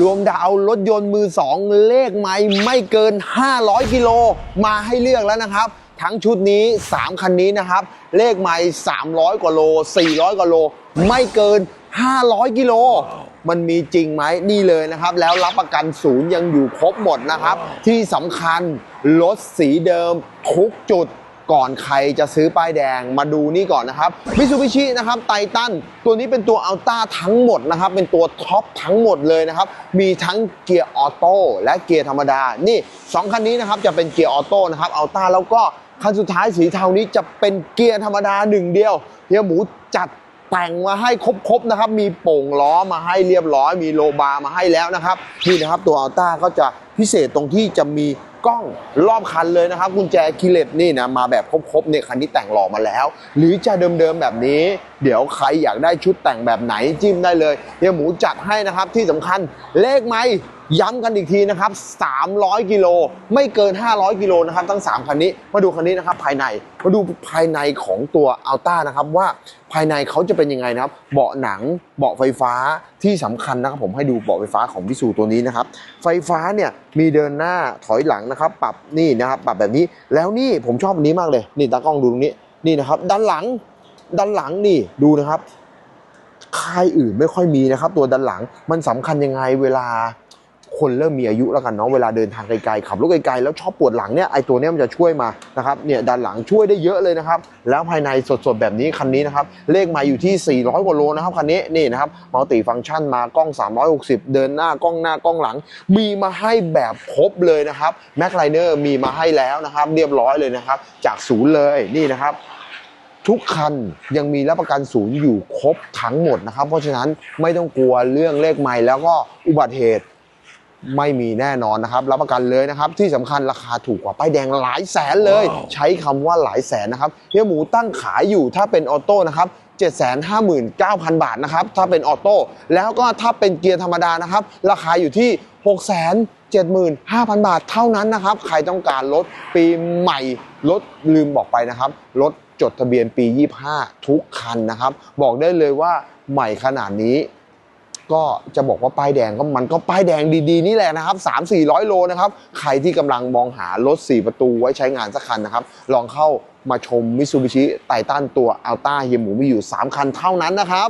รวมดาวรถยนต์มือ 2 เลขไม่ไม่เกิน 500 กิโล มาให้เลือกแล้วนะครับ ทั้งชุดนี้ 3 คันนี้นะครับ เลขไม่300 กว่าโล 400 กว่าโล ไม่เกิน 500 กิโลมันมีจริงไหมนี่เลยนะครับ แล้วรับประกันศูนย์ยังอยู่ครบหมดนะครับ ที่สำคัญรถสีเดิมทุกจุด ก่อนใครจะซื้อป้ายแดงมาดูนี่ก่อนนะครับมิซูบิชินะครับไททันตัวนี้เป็นตัวอัลต้าทั้งหมดนะครับ เป็นตัวท็อปทั้งหมดเลยนะครับ มีทั้งเกียร์ออโต้และเกียร์ธรรมดา นี่สองคันนี้นะครับจะเป็นเกียร์ออโต้นะครับอัลต้าแล้วก็คันสุดท้ายสีเทานี้จะเป็นเกียร์ธรรมดาหนึ่งเดียวเฮียหมูจัดแต่งมาให้ครบๆนะครับ มีโป่งล้อมาให้เรียบร้อย มีโลบาร์มาให้แล้วนะครับ นี่นะครับตัวอัลต้าก็จะพิเศษตรงที่จะมี กล้องรอบคันเลยนะครับกุญแจคีเลตนี่นะมาแบบครบๆเนี่ยคันนี้แต่งหล่อมาแล้ว หรือจะเดิมๆแบบนี้ เดี๋ยวใครอยากได้ชุดแต่งแบบไหนจิ้มได้เลยเฮียหมูจัดให้นะครับที่สำคัญเลขไม้ย้ำกันอีกทีนะครับ 300 กิโล ไม่เกิน 500 กิโลนะครับ ทั้ง 3 คันนี้ มาดูคันนี้นะครับ ภายใน มาดูภายในของตัวอัลต้านะครับ ว่าภายในเขาจะเป็นยังไงนะครับ เบาะหนัง เบาะไฟฟ้าที่สำคัญนะครับ ผมให้ดูเบาะไฟฟ้าของพิสูตัวนี้นะครับ ไฟฟ้าเนี่ยมีเดินหน้าถอยหลังนะครับ ปรับนี่นะครับ ปรับแบบนี้ แล้วนี่ผมชอบอันนี้มากเลย นี่ตากล้องดูตรงนี้ นี่นะครับ ด้านหลัง ด้านหลังนี่ ดูนะครับ ค่ายอื่นไม่ค่อยมีนะครับ ตัวด้านหลัง มันสำคัญยังไงเวลา คนเริ่มมีอายุแล้วกันเนาะเวลาเดินทางไกลๆขับรถไกลๆแล้วชอบปวดหลังเนี่ยไอตัวเนี้ยมันจะช่วยมานะครับเนี่ยด้านหลังช่วยได้เยอะเลยนะครับแล้วภายในสดๆแบบนี้คันนี้นะครับเลขมาอยู่ที่ 400กว่าโลนะครับคันนี้นี่นะครับมัลติฟังก์ชันมากล้อง 360 เดินหน้ากล้องหน้ากล้องหลัง มีมาให้แบบครบเลยนะครับแม็กไลเนอร์มีมาให้แล้วนะครับเรียบร้อยเลยนะครับจากศูนย์เลยนี่นะครับทุกคันยังมีรับประกันศูนย์อยู่ครบทั้งหมดนะครับ เพราะฉะนั้นไม่ต้องกลัวเรื่องเลขไม่แล้วก็อุบัติเหตุ ไม่มีแน่นอนนะครับรับประกันเลยนะครับ ที่สำคัญราคาถูกกว่าป้ายแดงหลายแสนเลยใช้คำว่าหลายแสนนะครับเฮียหมูตั้งขายอยู่ถ้าเป็นออโต้นะครับ759,000 บาทนะครับถ้าเป็นออโต้แล้วก็ถ้าเป็นเกียร์ธรรมดานะครับ ราคาอยู่ที่675,000 บาทเท่านั้นนะครับ ใครต้องการรถปีใหม่รถลืมบอกไปนะครับรถจดทะเบียนปี 25 ทุกคันนะครับ บอกได้เลยว่าใหม่ขนาดนี้ ก็จะบอกว่าป้ายแดงก็มันก็ป้ายแดงดีๆนี่แหละนะครับ3 4 0 0 โลนะครับ ใครที่กำลังมองหารถ 4 ประตูไว้ใช้งานสักคันนะครับ ลองเข้ามาชมมิ t ซูบิชิไททันตัวอัลต้าเฮียหมูมีอยู่ 3 คันเท่านั้นนะครับ